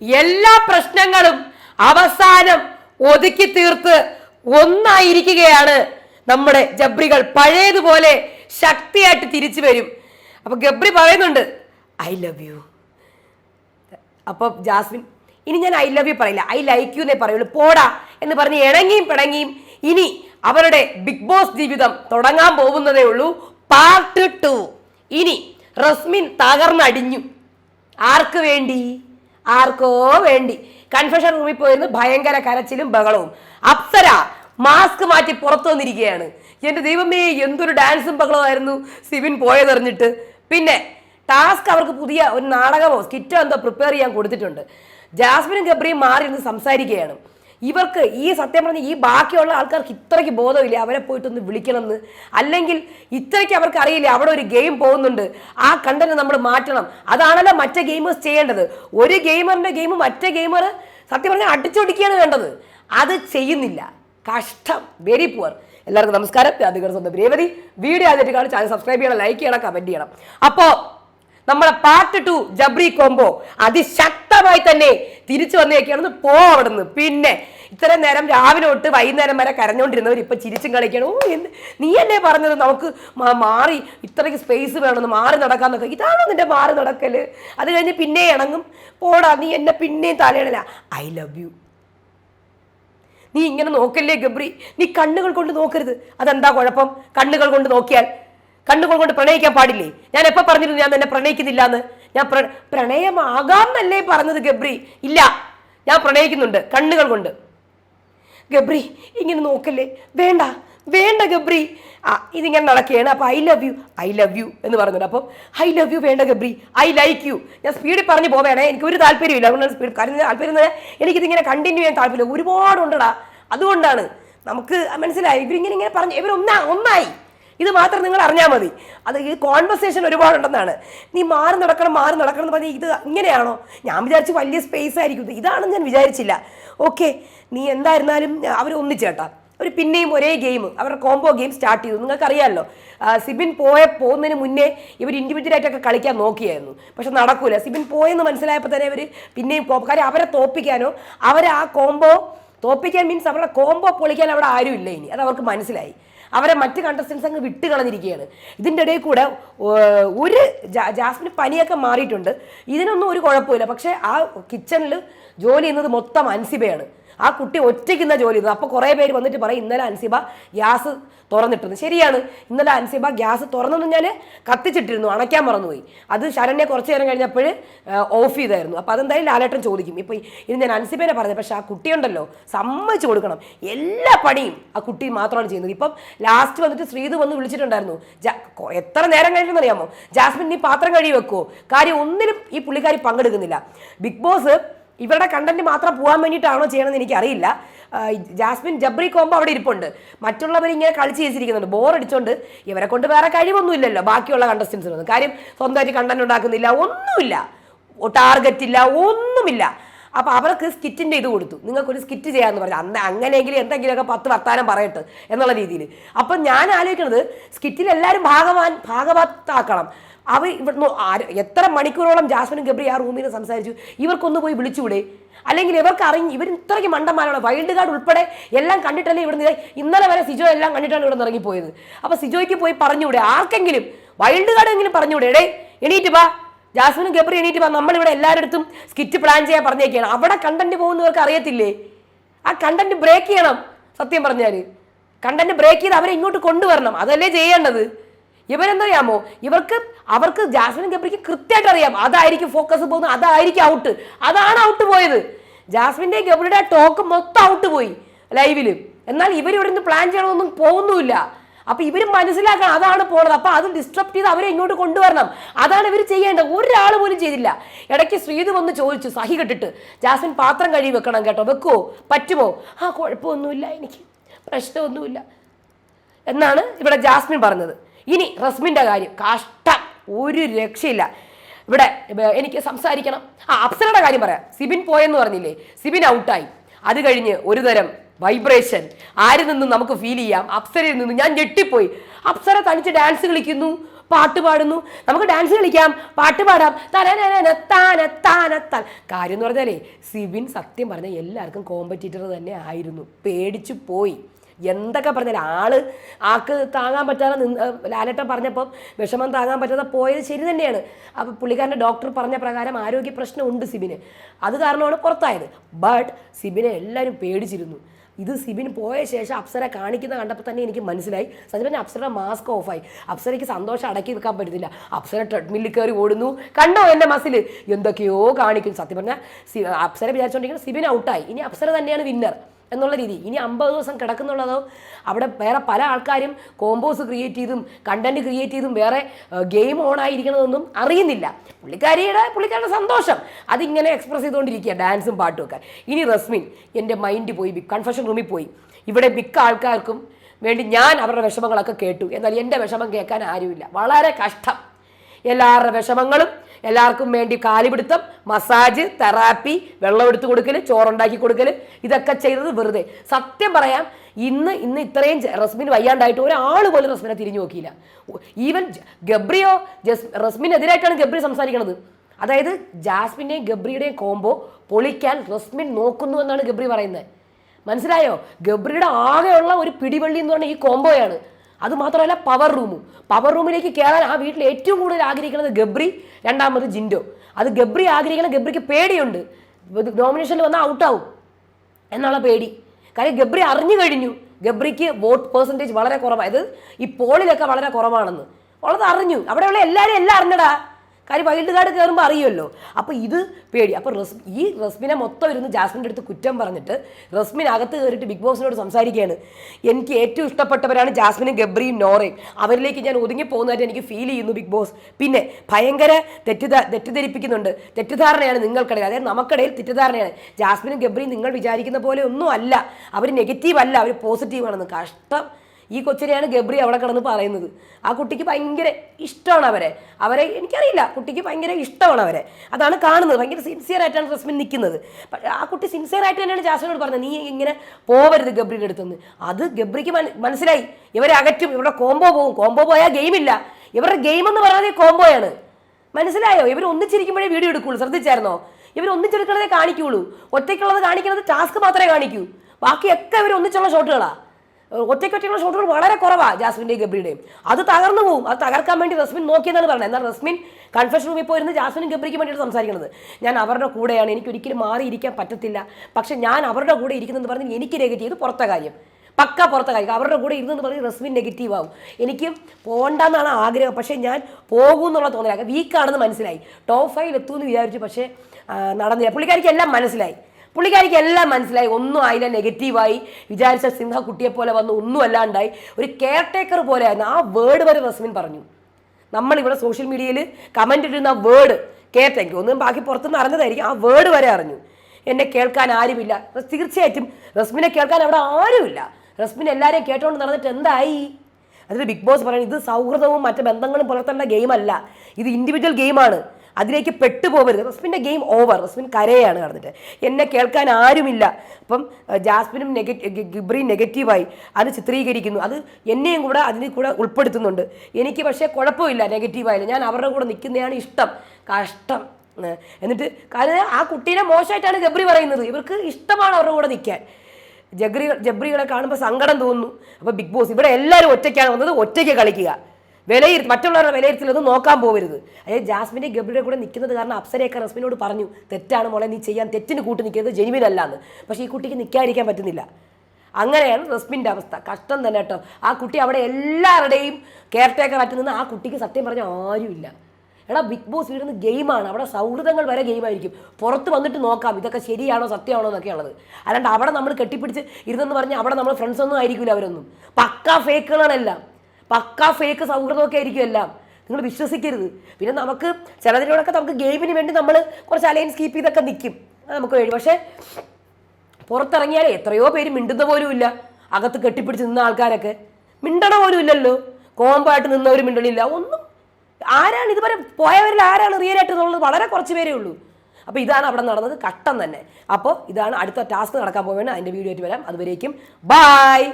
എല്ലാ പ്രശ്നങ്ങളും അവസാനം ഒതുക്കി തീർത്ത് ഒന്നായിരിക്കുകയാണ് നമ്മുടെ ജബ്രികൾ. പഴയതുപോലെ ശക്തിയായിട്ട് തിരിച്ചു വരും. അപ്പൊ ഗബ്രി പറയുന്നുണ്ട് ഐ ലവ് യു. അപ്പോൾ ജാസ്മിൻ ഇനി ഞാൻ ഐ ലവ് യു പറയില്ല. ഐ ലൈക്ക് യു എന്നേ പറയുള്ളൂ. പോടാ. എന്ന് പറഞ്ഞ് ഇണങ്ങിയും പിണങ്ങിയും ഇനി അവരുടെ ബിഗ് ബോസ് ജീവിതം തുടങ്ങാൻ പോകുന്നതേ ഉള്ളൂ. Part two. ഇനി റസ്മിൻ തകർന്നടിഞ്ഞു. ആർക്ക് വേണ്ടി? ആർക്കോ വേണ്ടി. കൺഫെഷൻ റൂമിൽ പോയിരുന്ന് ഭയങ്കര കരച്ചിലും ബഹളവും. അപ്സര മാസ്ക് മാറ്റി പുറത്തു വന്നിരിക്കുകയാണ്. എന്റെ ദൈവമേ എന്തൊരു ഡാൻസും ബഹളമായിരുന്നു സിവിൻ പോയതെറിഞ്ഞിട്ട് പിന്നെ ടാസ്ക് അവർക്ക് പുതിയ ഒരു നാടകമോ സ്കിറ്റോ എന്തോ പ്രിപ്പയർ ചെയ്യാൻ കൊടുത്തിട്ടുണ്ട്. ജാസ്മിനും ഗബ്രിയും മാറി നിന്ന് സംസാരിക്കുകയാണ്. ഇവർക്ക് ഈ സത്യം പറഞ്ഞ ഈ ബാക്കിയുള്ള ആൾക്കാർക്ക് ഇത്രയ്ക്ക് ബോധമില്ല. അവരെ പോയിട്ടൊന്ന് വിളിക്കണമെന്ന്. അല്ലെങ്കിൽ ഇത്രയ്ക്ക് അവർക്ക് അറിയില്ല. അവിടെ ഒരു ഗെയിം പോകുന്നുണ്ട്. ആ കണ്ടന്റ് നമ്മൾ മാറ്റണം. അതാണല്ലോ മറ്റേ ഗെയിമേഴ്സ് ചെയ്യേണ്ടത്. ഒരു ഗെയിമറിന്റെ ഗെയിം മറ്റേ ഗെയിമർ സത്യം പറഞ്ഞാൽ അടിച്ചൊടിക്കുകയാണ് വേണ്ടത്. അത് ചെയ്യുന്നില്ല. കഷ്ടം. വെരി പുവർ എല്ലാവർക്കും നമസ്കാരം. രാധികർ സ്വന്തം വീഡിയോ ആദ്യമായിട്ട് കാണും ചാനൽ സബ്സ്ക്രൈബ് ചെയ്യണം ലൈക്ക് ചെയ്യണം കമന്റ് ചെയ്യണം. അപ്പോൾ നമ്മുടെ പാർട്ട് ടു ജബ്രി കോംബോ അതിശക്തമായി തന്നെ തിരിച്ചു വന്നേക്കാണെന്ന് പോ അവിടുന്ന്. പിന്നെ ഇത്രയും നേരം രാവിലെ തൊട്ട് വൈകുന്നേരം വരെ കരഞ്ഞോണ്ടിരുന്നവർ ഇപ്പൊ ചിരിച്ചും കളിക്കണം. ഓ എന്ത്? നീ അല്ലേ പറഞ്ഞത്? നമുക്ക് മാറി ഇത്രയ്ക്ക് സ്പേസ് വേണമെന്ന് മാറി നടക്കാന്നൊക്കെ. ഇതാണോ നിന്റെ മാറി നടക്കൽ. അത് കഴിഞ്ഞ് പിന്നെ ഇണങ്ങും. പോടാ നീ എന്നെ പിന്നെയും തലയിടല. ഐ ലവ് യു നീ ഇങ്ങനെ നോക്കല്ലേ ഗബ്രി? നീ കണ്ണുകൾ കൊണ്ട് നോക്കരുത്. അതെന്താ കുഴപ്പം? കണ്ണുകൾ കൊണ്ട് നോക്കിയാൽ. കണ്ണുകൾ കൊണ്ട് പ്രണയിക്കാൻ പാടില്ലേ? ഞാൻ എപ്പോൾ പറഞ്ഞിരുന്നു ഞാൻ നിന്നെ പ്രണയിക്കുന്നില്ല എന്ന് ഞാൻ പ്ര- പ്രണയമാകാമെന്നല്ലേ പറഞ്ഞത് ഗബ്രി? ഇല്ല. ഞാൻ പ്രണയിക്കുന്നുണ്ട് കണ്ണുകൾ കൊണ്ട്. ഗബ്രി ഇങ്ങനെ നോക്കല്ലേ. വേണ്ട വേണ്ട ഗബ്രി. ആ ഇതിങ്ങനെ നടക്കുകയാണ്. അപ്പോൾ I love you I love you എന്ന് പറഞ്ഞിട്ട്. അപ്പം ഐ ലവ് യു വേണ്ട ഗബ്രി. ഐ ലൈക്ക് യു ഞാൻ സ്പീഡിൽ പറഞ്ഞു പോവേണേ. എനിക്ക് ഒരു താല്പര്യമില്ല അതുകൊണ്ടാണ് സ്പീഡ് കാര്യം താല്പര്യം എനിക്കിതിങ്ങനെ കണ്ടിന്യൂ ചെയ്യാൻ താല്പര്യമില്ല. ഒരുപാടുണ്ടടാ. അതുകൊണ്ടാണ് നമുക്ക് മനസ്സിലായി. ഇവരിങ്ങനെ ഇങ്ങനെ പറഞ്ഞു ഇവരൊന്നാ ഒന്നായി. ഇത് മാത്രം നിങ്ങൾ അറിഞ്ഞാൽ മതി. അത് ഈ കോൺവെർസേഷൻ ഒരുപാടുണ്ടെന്നാണ്. നീ മാറി നടക്കണം മാറി നടക്കണം എന്ന് പറഞ്ഞാൽ ഇത് ഇങ്ങനെയാണോ? ഞാൻ വിചാരിച്ചു വലിയ സ്പേസ് ആയിരിക്കും ഇത്. ഇതാണെന്ന് ഞാൻ വിചാരിച്ചില്ല. ഓക്കെ നീ എന്തായിരുന്നാലും അവർ ഒന്നിച്ചേട്ടാ ഒരു പിന്നെയും ഒരേ ഗെയിം അവരുടെ കോംബോ ഗെയിം സ്റ്റാർട്ട് ചെയ്തു. നിങ്ങൾക്കറിയാമല്ലോ സിബിൻ പോയ പോകുന്നതിന് മുന്നേ ഇവർ ഇൻഡിവിജ്വലായിട്ടൊക്കെ കളിക്കാൻ നോക്കിയായിരുന്നു. പക്ഷെ നടക്കൂല. സിബിൻ പോയെന്ന് മനസ്സിലായപ്പോൾ തന്നെ ഇവർ പിന്നെയും കാര്യം അവരെ തോപ്പിക്കാനോ അവരെ ആ കോംബോ തോപ്പിക്കാൻ മീൻസ് അവരുടെ കോംബോ പൊളിക്കാൻ അവിടെ ആരും ഇല്ല ഇനി. അത് അവർക്ക് മനസ്സിലായി. അവരെ മറ്റ് കണ്ടസ്റ്റൻസ് അങ്ങ് വിട്ട് കളഞ്ഞിരിക്കുകയാണ് ഇതിന്റെ ഇടയിൽ കൂടെ ഒരു ജാസ്മിന് പനിയൊക്കെ മാറിയിട്ടുണ്ട്. ഇതിനൊന്നും ഒരു കുഴപ്പമില്ല പക്ഷേ ആ കിച്ചണിൽ ജോലി ചെയ്യുന്നത് മൊത്തം അൻസിബയാണ്. ആ കുട്ടി ഒറ്റയ്ക്ക് ഇന്ന ജോലി ചെയ്തത് അപ്പോൾ കുറേ പേര് വന്നിട്ട് പറയും ഇന്നലെ അൻസിബ ഗ്യാസ് തുറന്നിട്ടുണ്ട് ശരിയാണ്. ഇന്നലെ അൻസിബ ഗ്യാസ് തുറന്നെന്ന് ഞാൻ കത്തിച്ചിട്ടിരുന്നു അണയ്ക്കാൻ മറന്നുപോയി. അത് ശരണ്യെ കുറച്ച് നേരം കഴിഞ്ഞപ്പോൾ ഓഫ് ചെയ്തായിരുന്നു. അപ്പോൾ അതെന്തായാലും ലാലേട്ടൻ ചോദിക്കും. ഇപ്പോൾ ഇത് ഞാൻ അൻസിബേനെ പറഞ്ഞത് പക്ഷേ ആ കുട്ടിയുണ്ടല്ലോ സമ്മതിച്ചു കൊടുക്കണം. എല്ലാ പണിയും ആ കുട്ടി മാത്രമാണ് ചെയ്യുന്നത്. ഇപ്പം ലാസ്റ്റ് വന്നിട്ട് ശ്രീതു വന്ന് വിളിച്ചിട്ടുണ്ടായിരുന്നു. എത്ര നേരം കഴിഞ്ഞെന്ന് അറിയാമോ ജാസ്മിൻ നീ പാത്രം കഴുകി വെക്കുമോ കാര്യം ഒന്നിനും ഈ പുള്ളിക്കാരി പങ്കെടുക്കുന്നില്ല. ബിഗ് ബോസ് ഇവരുടെ കണ്ടന്റ് മാത്രം പോകാൻ വേണ്ടിയിട്ടാണോ ചെയ്യണമെന്ന് എനിക്കറിയില്ല. ജാസ്മിൻ ജബ്രി കോമ്പോ അവിടെ ഇരിപ്പുണ്ട്. മറ്റുള്ളവർ ഇങ്ങനെ കളിച്ച് ചെയ്തിരിക്കുന്നുണ്ട് ബോർ അടിച്ചോണ്ട് ഇവരെ കൊണ്ട് വേറെ കഴിവൊന്നുമില്ലല്ലോ ബാക്കിയുള്ള കണ്ടസ്റ്റൻസിനൊന്നും കാര്യം സ്വന്തമായിട്ട് കണ്ടന്റ് ഉണ്ടാക്കുന്നില്ല ഒന്നുമില്ല. ടാർഗറ്റ് ഇല്ല ഒന്നുമില്ല. അപ്പൊ അവർക്ക് സ്കിറ്റിന്റെ ഇത് കൊടുത്തു. നിങ്ങൾക്കൊരു സ്കിറ്റ് ചെയ്യാന്ന് പറഞ്ഞു. അന്ന് അങ്ങനെയെങ്കിലും എന്തെങ്കിലുമൊക്കെ പത്ത് വർത്താനം പറയട്ടെ എന്നുള്ള രീതിയിൽ അപ്പൊ ഞാൻ ആലോചിക്കുന്നത് സ്കിറ്റിൽ എല്ലാവരും ഭാഗവാൻ ഭാഗവത്താക്കണം. അവർ ആര് എത്ര മണിക്കൂറോളം ജാസ്മിനും ഗബ്രി ആ റൂമിൽ നിന്ന് സംസാരിച്ചു? ഇവർക്കൊന്ന് പോയി വിളിച്ചുകൂടെ? അല്ലെങ്കിൽ ഇവർക്ക് അറിഞ്ഞ് ഇവർ ഇത്രയ്ക്ക് മണ്ടന്മാരാണ്? വൈൽഡ് കാർഡ് ഉൾപ്പെടെ എല്ലാം കണ്ടിട്ടല്ലേ ഇവിടുന്ന് ഇന്നലെ വരെ സിജോ എല്ലാം കണ്ടിട്ടാണ് ഇവിടെ നിന്ന് ഇറങ്ങിപ്പോയത്. അപ്പോൾ സിജോയ്ക്ക് പോയി പറഞ്ഞുകൂടെ? ആർക്കെങ്കിലും? വൈൽഡ് കാർഡ് എങ്കിലും പറഞ്ഞുകൂടെ? എടേ എണീറ്റ് വാ. ജാസ്മിനും ഗബ്രി എണീറ്റ് വാ. നമ്മളിവിടെ എല്ലാവരുടെ സ്കിറ്റ് പ്ലാൻ ചെയ്യാൻ പറഞ്ഞേക്കാണ്. അവിടെ കണ്ടന്റ് പോകുന്നവർക്ക് അറിയത്തില്ലേ? ആ കണ്ടന്റ് ബ്രേക്ക് ചെയ്യണം. സത്യം പറഞ്ഞാൽ കണ്ടന്റ് ബ്രേക്ക് ചെയ്ത് അവരെ ഇങ്ങോട്ട് കൊണ്ടുവരണം. അതല്ലേ ചെയ്യേണ്ടത്? ഇവരെന്തറിയാമോ? ഇവർക്ക് അവർക്ക് ജാസ്മിൻ ഗബ്രിക്ക് കൃത്യമായിട്ട് അറിയാം. അതായിരിക്കും ഫോക്കസ് പോകുന്നത്. അതായിരിക്കും ഔട്ട് അതാണ് ഔട്ട് പോയത്. ജാസ്മിന്റെ ഗബ്രിയുടെ ടോക്ക് മൊത്തം ഔട്ട് പോയി ലൈവിൽ എന്നാൽ ഇവർ ഇവിടെ നിന്ന് പ്ലാൻ ചെയ്യണമെന്നും പോകുന്നുമില്ല. അപ്പൊ ഇവർ മനസ്സിലാക്കണം അതാണ് പോണത്. അപ്പൊ അത് ഡിസ്റ്റർബ് ചെയ്ത് അവരെ ഇങ്ങോട്ട് കൊണ്ടുവരണം. അതാണ് ഇവർ ചെയ്യേണ്ടത്. ഒരാൾ പോലും ചെയ്തില്ല. ഇടയ്ക്ക് ശ്രീതു വന്ന് ചോദിച്ചു സഹി കെട്ടിട്ട് ജാസ്മിൻ പാത്രം കഴുകി വെക്കണം കേട്ടോ. വെക്കുവോ? പറ്റുമോ? ആ കുഴപ്പമൊന്നുമില്ല. എനിക്ക് പ്രശ്നമൊന്നുമില്ല. എന്നാണ് ഇവിടെ ജാസ്മിൻ പറഞ്ഞത്. ഇനി റസ്മിന്റെ കാര്യം. കഷ്ടം. ഒരു രക്ഷയില്ല. ഇവിടെ എനിക്ക് സംസാരിക്കണം. ആ അപ്സരയുടെ കാര്യം പറയാം. സിബിൻ പോയെന്ന് പറഞ്ഞില്ലേ? സിബിൻ ഔട്ടായി. അത് കഴിഞ്ഞ് ഒരു തരം വൈബ്രേഷൻ. ആരിൽ നിന്നും നമുക്ക് ഫീൽ ചെയ്യാം? അപ്സരയിൽ നിന്ന്. ഞാൻ ഞെട്ടിപ്പോയി. അപ്സര തനിച്ച് ഡാൻസ് കളിക്കുന്നു പാട്ട് പാടുന്നു. നമുക്ക് ഡാൻസ് കളിക്കാം പാട്ട് പാടാം. തരനത്താനത്താനത്താൻ താന താന താൻ. കാര്യം എന്ന് പറഞ്ഞാലേ സിബിൻ സത്യം പറഞ്ഞാൽ എല്ലാവർക്കും കോമ്പറ്റീറ്റർ തന്നെ ആയിരുന്നു. പേടിച്ചു പോയി. എന്തൊക്കെ പറഞ്ഞാൽ ആൾ ആൾക്ക് താങ്ങാൻ പറ്റാതെ നിന്ന് ലാലേട്ടൻ പറഞ്ഞപ്പം വിഷമം താങ്ങാൻ പറ്റാതെ പോയത് ശരി തന്നെയാണ്. അപ്പോൾ പുള്ളിക്കാരന്റെ ഡോക്ടർ പറഞ്ഞ പ്രകാരം ആരോഗ്യ പ്രശ്നമുണ്ട് സിബിന്. അത് കാരണമാണ് പുറത്തായത്. ബട്ട് സിബിനെ എല്ലാവരും പേടിച്ചിരുന്നു. ഇത് സിബിൻ പോയ ശേഷം അപ്സര കാണിക്കുന്ന കണ്ടപ്പോൾ തന്നെ എനിക്ക് മനസ്സിലായി. സത്യം പറഞ്ഞാൽ അപ്സരയുടെ മാസ്ക് ഓഫായി അപ്സരയ്ക്ക് സന്തോഷം അടക്കി വെക്കാൻ പറ്റുന്നില്ല അപ്സര ട്രെഡ്മില്ലിൽ കയറി ഓടുന്നു. കണ്ടോ എന്റെ മസിൽ എന്തൊക്കെയോ കാണിക്കുന്നു. സത്യം പറഞ്ഞാൽ അപ്സര വിചാരിച്ചുകൊണ്ടിരിക്കുന്ന സിബിൻ ഔട്ടായി ഇനി അപ്സര തന്നെയാണ് വിന്നർ എന്നുള്ള രീതി. ഇനി അമ്പത് ദിവസം കിടക്കുന്നുള്ളതോ അവിടെ വേറെ പല ആൾക്കാരും കോമ്പോസ് ക്രിയേറ്റ് ചെയ്തും കണ്ടന്റ് ക്രിയേറ്റ് ചെയ്തും വേറെ ഗെയിം ഓൺ ആയിരിക്കണതൊന്നും അറിയുന്നില്ല. പുള്ളിക്കാരിയുടെ പുള്ളിക്കാരുടെ സന്തോഷം. അതിങ്ങനെ എക്സ്പ്രസ് ചെയ്തുകൊണ്ടിരിക്കുക ഡാൻസും പാട്ടും ഒക്കെ. ഇനി റസ്മിൻ എന്റെ മൈൻഡ് പോയി കൺഫെഷൻ റൂമിൽ പോയി. ഇവിടെ മിക്ക ആൾക്കാർക്കും വേണ്ടി ഞാൻ അവരുടെ വിഷമങ്ങളൊക്കെ കേട്ടു. എന്നാൽ എന്റെ വിഷമം കേൾക്കാൻ ആരുമില്ല. വളരെ കഷ്ടം. എല്ലാവരുടെ വിഷമങ്ങളും എല്ലാവർക്കും വേണ്ടി കാലിപിടുത്തം മസാജ് തെറാപ്പി വെള്ളം എടുത്തു കൊടുക്കൽ ചോറുണ്ടാക്കി കൊടുക്കൽ ഇതൊക്കെ ചെയ്തത് വെറുതെ. സത്യം പറയാം ഇന്ന് ഇന്ന് ഇത്രയും റസ്മിൻ വയ്യാണ്ടായിട്ട് ഒരാൾ പോലും റസ്മിനെ തിരിഞ്ഞു നോക്കിയില്ല. ഈവൻ ഗബ്രിയോ ജസ് റസ്മിനെതിരായിട്ടാണ് ഗബ്രി സംസാരിക്കുന്നത് അതായത് ജാസ്മിന്റെയും ഗബ്രിയുടെയും കോംബോ പൊളിക്കാൻ റസ്മിൻ നോക്കുന്നു എന്നാണ് ഗബ്രി പറയുന്നത്. മനസ്സിലായോ? ഗബ്രിയുടെ ആകെയുള്ള ഒരു പിടിവള്ളി എന്ന് പറഞ്ഞാൽ ഈ കോംബോയാണ്. അത് മാത്രമല്ല പവർ റൂമും പവർ റൂമിലേക്ക് കയറാൻ ആ വീട്ടിൽ ഏറ്റവും കൂടുതൽ ആഗ്രഹിക്കുന്നത് ഗബ്രി രണ്ടാമത് ജിൻഡോ. അത് ഗബ്രി ആഗ്രഹിക്കണം ഗബ്രിക്ക് പേടിയുണ്ട്. നോമിനേഷനിൽ വന്നാൽ ഔട്ടാവും എന്നുള്ള പേടി. കാര്യം ഗബ്രി അറിഞ്ഞു കഴിഞ്ഞു. ഗബ്രിക്ക് വോട്ട് പെർസെന്റേജ് വളരെ കുറവായത് ഈ പോളിലൊക്കെ വളരെ കുറവാണെന്ന്. ഉള്ളത് അറിഞ്ഞു. അവിടെയുള്ള എല്ലാവരും എല്ലാം അറിഞ്ഞടാ. കാര്യം വൈൽഡ് കാർഡ് കയറുമ്പോൾ അറിയുമല്ലോ. അപ്പോൾ ഇത് പേടി. അപ്പോൾ റസ് ഈ റസ്മിനെ മൊത്തം ഇരുന്ന് ജാസ്മിന്റെ അടുത്ത് കുറ്റം പറഞ്ഞിട്ട് റസ്മിൻ അകത്ത് കയറിയിട്ട് ബിഗ് ബോസിനോട് സംസാരിക്കുകയാണ്. എനിക്ക് ഏറ്റവും ഇഷ്ടപ്പെട്ടവരാണ് ജാസ്മിനും ഗബ്രിയും നോറയും. അവരിലേക്ക് ഞാൻ ഒതുങ്ങി പോകുന്നതായിട്ട് എനിക്ക് ഫീൽ ചെയ്യുന്നു ബിഗ് ബോസ്. പിന്നെ ഭയങ്കര തെറ്റിദ്ധാ തെറ്റിദ്ധരിപ്പിക്കുന്നുണ്ട്. തെറ്റിദ്ധാരണയാണ് നിങ്ങൾക്കിടയിൽ. അതായത് നമുക്കിടയിൽ തെറ്റിദ്ധാരണയാണ്. ജാസ്മിനും ഗബ്രിയും നിങ്ങൾ വിചാരിക്കുന്ന പോലെ ഒന്നും അല്ല. അവർ നെഗറ്റീവ് അല്ല. അവർ പോസിറ്റീവാണെന്ന് കഷ്ടം. ഈ കൊച്ചിനെയാണ് ഗബ്രി അവിടെ കിടന്ന് പറയുന്നത്. ആ കുട്ടിക്ക് ഭയങ്കര ഇഷ്ടമാണ് അവരെ. അവരെ എനിക്കറിയില്ല കുട്ടിക്ക് ഭയങ്കര ഇഷ്ടമാണ് അവരെ. അതാണ് കാണുന്നത്. ഭയങ്കര സിൻസിയർ ആയിട്ടാണ് റസ്മിൻ നിൽക്കുന്നത്. ആ കുട്ടി സിൻസിയർ ആയിട്ട് തന്നെയാണ് ജാസ്മിനോട് പറഞ്ഞത്. നീ ഇങ്ങനെ പോവരുത് ഗബ്രിയുടെ അടുത്തുനിന്ന് അത് ഗബ്രിക്ക് മനസ്സിലായി. ഇവരെ അകറ്റും ഇവരുടെ കോംബോ പോകും കോംബോ പോയാൽ ഗെയിമില്ല ഇവരുടെ ഗെയിം എന്ന് പറയുന്നത് കോംബോയാണ് മനസ്സിലായോ? ഇവർ ഒന്നിച്ചിരിക്കുമ്പോഴേ വീഡിയോ എടുക്കുള്ളൂ. ശ്രദ്ധിച്ചായിരുന്നോ? ഇവർ ഒന്നിച്ചെടുക്കുന്നതേ കാണിക്കുള്ളൂ ഒറ്റയ്ക്കുള്ളത് കാണിക്കുന്നത് ടാസ്ക് മാത്രമേ കാണിക്കൂ. ബാക്കിയൊക്കെ ഇവർ ഒന്നിച്ചുള്ള ഷോട്ടുകളാണ് ഒറ്റയ്ക്കൊറ്റയുള്ള ഷോട്ടുകൾ വളരെ കുറവാണ് ജാസ്മിന്റെയും ഗബ്രിയുടെയും. അത് തകർന്നു പോകും അത് തകർക്കാൻ വേണ്ടി റസ്മിൻ നോക്കിയെന്നാണ് പറയുന്നത് എന്നാൽ റസ്മിൻ കൺഫെഷൻ റൂമിൽ പോയിരുന്ന് ജാസ്മിനും ഗബ്രിക്ക് വേണ്ടിയിട്ട് സംസാരിക്കുന്നത്. ഞാൻ അവരുടെ കൂടെയാണ്. എനിക്ക് ഒരിക്കലും മാറിയിരിക്കാൻ പറ്റത്തില്ല. പക്ഷേ ഞാൻ അവരുടെ കൂടെ ഇരിക്കുന്നതെന്ന് പറഞ്ഞ് എനിക്ക് നെഗറ്റീവ് ഇത് പുറത്തെ കാര്യം. പക്ക പുറത്തെ കാര്യം. അവരുടെ കൂടെ ഇരുന്നെന്ന് പറഞ്ഞ് റസ്മിൻ നെഗറ്റീവ് ആവും. എനിക്ക് പോകണ്ടെന്നാണ് ആഗ്രഹം. പക്ഷേ ഞാൻ പോകും എന്നുള്ള തോന്നലാ വീക്കാണെന്ന് മനസ്സിലായി. ടോപ്പ് ഫൈവ് എത്തുമെന്ന് വിചാരിച്ചു. പക്ഷേ നടന്നില്ല. പുള്ളിക്കാരിക്ക് എല്ലാം മനസ്സിലായി. പുള്ളിക്കാരിക്ക് എല്ലാം മനസ്സിലായി. ഒന്നും ആയില്ല നെഗറ്റീവായി. വിചാരിച്ച സിംഹ കുട്ടിയെ പോലെ വന്ന് ഒന്നും അല്ലാണ്ടായി. ഒരു കെയർ ടേക്കർ പോലെ ആയിരുന്നു ആ വേർഡ് വരെ റസ്മിൻ പറഞ്ഞു. നമ്മളിവിടെ സോഷ്യൽ മീഡിയയിൽ കമന്റ് ഇടുന്ന ആ വേർഡ് കെയർ ടേക്കർ ഒന്നും ബാക്കി പുറത്തുനിന്ന് അറിഞ്ഞതായിരിക്കും. ആ വേർഡ് വരെ അറിഞ്ഞു. എന്നെ കേൾക്കാൻ ആരുമില്ല. തീർച്ചയായിട്ടും റസ്മിനെ കേൾക്കാൻ അവിടെ ആരുമില്ല. റസ്മിൻ എല്ലാവരെയും കേട്ടോണ്ട് നടന്നിട്ട് എന്തായി? അതിൽ ബിഗ് ബോസ് പറയുന്നത് ഇത് സൗഹൃദവും മറ്റു ബന്ധങ്ങളും പുലർത്തേണ്ട ഗെയിമല്ല. ഇത് ഇൻഡിവിജ്വൽ ഗെയിമാണ്. അതിലേക്ക് പെട്ടുപോകരുത് റസ്മിന്റെ ഗെയിം ഓവർ. റസ്മിൻ കരയാണ് കടന്നിട്ട് എന്നെ കേൾക്കാൻ ആരുമില്ല. അപ്പം ജാസ്മിനും നെഗറ്റീവ് ഗിബ്രി നെഗറ്റീവായി. അത് ചിത്രീകരിക്കുന്നു. അത് എന്നെയും കൂടെ അതിൽ കൂടെ ഉൾപ്പെടുത്തുന്നുണ്ട്. എനിക്ക് പക്ഷേ കുഴപ്പമില്ല നെഗറ്റീവായാലും. ഞാൻ അവരുടെ കൂടെ നിൽക്കുന്നതാണ് ഇഷ്ടം. കഷ്ടം. എന്നിട്ട് കാരണം ആ കുട്ടീനെ മോശമായിട്ടാണ് ഗബ്രി പറയുന്നത്. ഇവർക്ക് ഇഷ്ടമാണ് അവരുടെ കൂടെ നിൽക്കാൻ. ജഗ്രി ജബ്രികളെ കാണുമ്പോൾ സങ്കടം തോന്നുന്നു. അപ്പോൾ ബിഗ് ബോസ് ഇവിടെ എല്ലാവരും ഒറ്റയ്ക്കാണ് വന്നത്. ഒറ്റയ്ക്ക് കളിക്കുക. വിലയിരുത്തി മറ്റുള്ളവരുടെ വിലയിരുത്തലൊന്നും നോക്കാൻ പോകരുത് അതായത് ജാസ്മിന്റെ ഗബ്രിയുടെ കൂടെ നിൽക്കുന്നത് കാരണം അപ്സരയൊക്കെ റസ്മിനോട് പറഞ്ഞു തെറ്റാണ് മോളെ നീ ചെയ്യാൻ തെറ്റിന് കൂട്ടി നിൽക്കുന്നത് ജെനുവിൻ അല്ലാന്ന് പക്ഷേ ഈ കുട്ടിക്ക് നിൽക്കാതിരിക്കാൻ പറ്റുന്നില്ല. അങ്ങനെയാണ് റസ്മിന്റെ അവസ്ഥ. കഷ്ടം തന്നെ കേട്ടോ. ആ കുട്ടി അവിടെ എല്ലാവരുടെയും കെയർ ടേക്കർ ആയിട്ട് നിന്ന് ആ കുട്ടിക്ക് സത്യം പറഞ്ഞ ആരുമില്ല. എടാ ബിഗ് ബോസ് വീടുന്ന ഗെയിമാണ്. അവിടെ സൗഹൃദങ്ങൾ വരെ ഗെയിമായിരിക്കും. പുറത്ത് വന്നിട്ട് നോക്കാം ഇതൊക്കെ ശരിയാണോ സത്യമാണോ എന്നൊക്കെയുള്ളത് അല്ലാണ്ട് അവിടെ നമ്മൾ കെട്ടിപ്പിടിച്ച് ഇരുന്നെന്ന് പറഞ്ഞാൽ അവിടെ നമ്മൾ ഫ്രണ്ട്സ് ഒന്നും ആയിരിക്കില്ല അവരൊന്നും. പക്ക ഫേക്കുകളാണെല്ലാം പക്ക ഫേക്ക് സൗഹൃദമൊക്കെ ആയിരിക്കും എല്ലാം. നിങ്ങൾ വിശ്വസിക്കരുത്. പിന്നെ നമുക്ക് ചിലതിനോടൊക്കെ നമുക്ക് ഗെയിമിന് വേണ്ടി നമ്മൾ കുറച്ച് അലയൻസ് കീപ്പ് ചെയ്തൊക്കെ നിൽക്കും നമുക്ക് വേണ്ടി പക്ഷേ പുറത്തിറങ്ങിയാൽ എത്രയോ പേര് മിണ്ടുന്ന പോലും ഇല്ല. അകത്ത് കെട്ടിപ്പിടിച്ച് നിന്ന ആൾക്കാരൊക്കെ. മിണ്ടണ പോലും ഇല്ലല്ലോ. കോമ്പായിട്ട് നിന്നവർ മിണ്ടണില്ല. ഒന്നും ആരാണ് ഇതുവരെ പോയവരിൽ ആരാണ് റിയൽ ആയിട്ട് എന്നുള്ളത് വളരെ കുറച്ച് പേരേ ഉള്ളൂ. അപ്പോൾ ഇതാണ് അവിടെ നടന്നത്. കട്ടം തന്നെ. അപ്പോൾ ഇതാണ് അടുത്ത ടാസ്ക് നടക്കാൻ പോകുന്നത്. അതിന്റെ വീഡിയോ ആയിട്ട് വരാം. അതുവരേക്കും. ബായ്